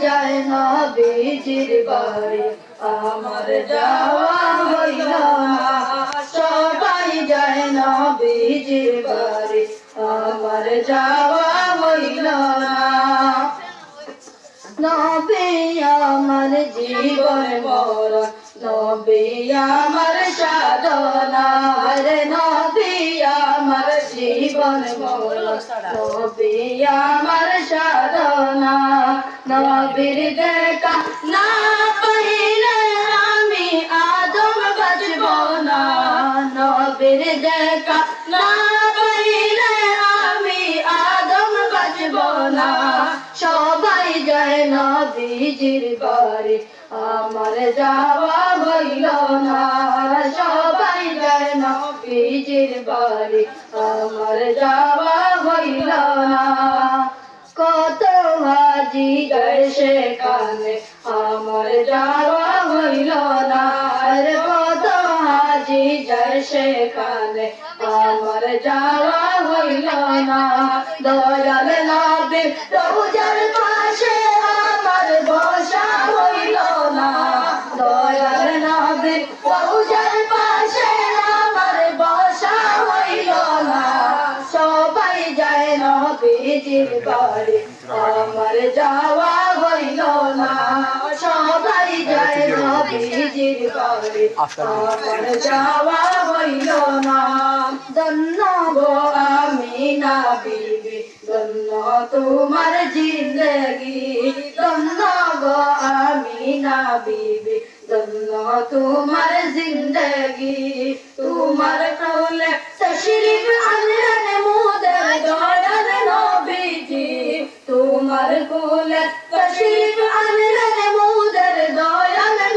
যায় না বীজির বাড়ি। আমার যাওয়া হইল না। সবাই যায় না বীজির বাড়ি। আমার যাওয়া হইল না। নবী আমার জীবন মরণ নবী আমার সাধনা। রে নবী আমার জীবন মরণ নবী আমার সাধনা। নবীর দেখা না পাইলে আমি আদম বাজব না। নবীর দেখা না পাইলে আমি আদম বাজব না। সবাই যায় নবীজির বাড়ি আমার যাওয়া হইল না। সবাই যায় নবীজির বাড়ি আমার যাওয়া হইল না। হাজি যায় সেখানে আমার যাওয়া হইল না। রে কত হাজি যায় সেখানে আমার যাওয়া হইল না। দয়াল নবী রোজার পাশে নবীজির বাড়ি আমার যাওয়া হইল না সবাই যায় নবীজির বাড়ি আমার যাওয়া হইল না ধন্য গো আমি না বিবি ধন্য তোমার জিন্দগি ধন্য গো আমি না বিবি ধন্য তোমার জিন্দগি তোমার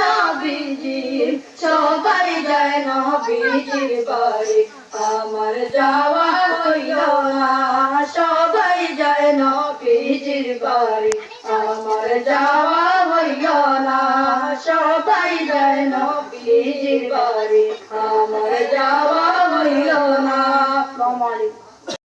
নবীজি সবাই যায় নবীজির বাড়ি আমার যাওয়া হইল না সবাই যায় নবীজির বাড়ি আমার যাওয়া হইল না সবাই যায় নবীজির বাড়ি আমার যাওয়া